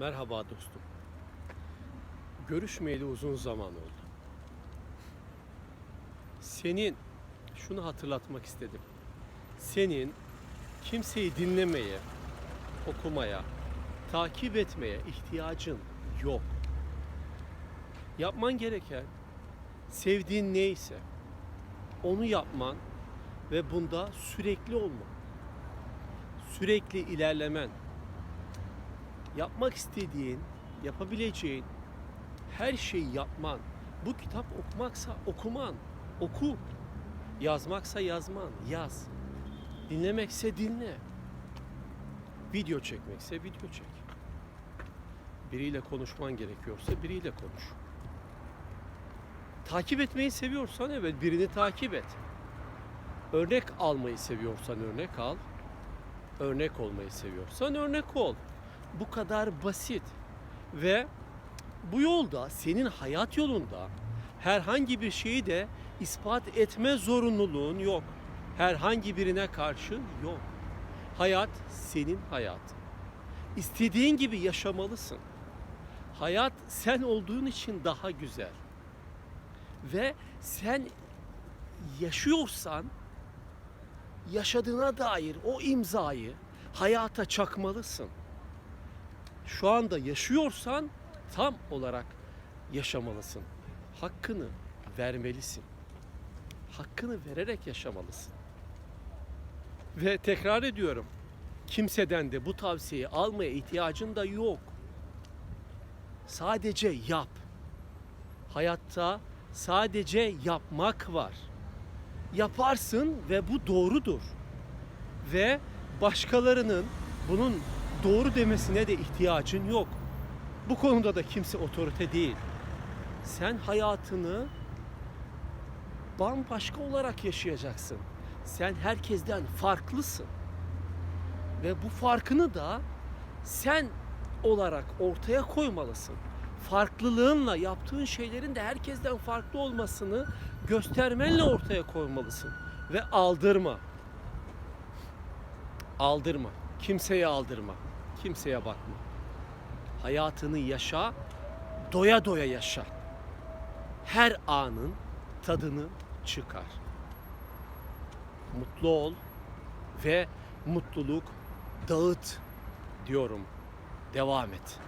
Merhaba dostum. Görüşmeyeli uzun zaman oldu. Senin şunu hatırlatmak istedim. Senin kimseyi dinlemeye, okumaya, takip etmeye ihtiyacın yok. Yapman gereken sevdiğin neyse onu yapman ve bunda sürekli olman. Sürekli ilerlemen, yapmak istediğin, yapabileceğin her şeyi yapman. Bu kitap okumaksa okuman, oku. Yazmaksa yazman, yaz. Dinlemekse dinle. Video çekmekse video çek. Biriyle konuşman gerekiyorsa biriyle konuş. Takip etmeyi seviyorsan evet birini takip et. Örnek almayı seviyorsan örnek al. Örnek olmayı seviyorsan örnek ol. Bu kadar basit. Ve bu yolda senin hayat yolunda herhangi bir şeyi de ispat etme zorunluluğun yok. Herhangi birine karşı yok. Hayat senin hayatın. İstediğin gibi yaşamalısın. Hayat sen olduğun için daha güzel. Ve sen yaşıyorsan yaşadığına dair o imzayı hayata çakmalısın. Şu anda yaşıyorsan tam olarak yaşamalısın. Hakkını vermelisin. Hakkını vererek yaşamalısın. Ve tekrar ediyorum. Kimseden de bu tavsiyeyi almaya ihtiyacın da yok. Sadece yap. Hayatta sadece yapmak var. Yaparsın ve bu doğrudur. Ve başkalarının bunun doğru demesine de ihtiyacın yok. Bu konuda da kimse otorite değil. Sen hayatını bambaşka olarak yaşayacaksın. Sen herkesten farklısın. Ve bu farkını da sen olarak ortaya koymalısın. Farklılığınla yaptığın şeylerin de herkesten farklı olmasını göstermenle ortaya koymalısın. Ve aldırma. Aldırma. Kimseye aldırma. Kimseye bakma. Hayatını yaşa, doya doya yaşa. Her anın tadını çıkar. Mutlu ol ve mutluluk dağıt diyorum. Devam et.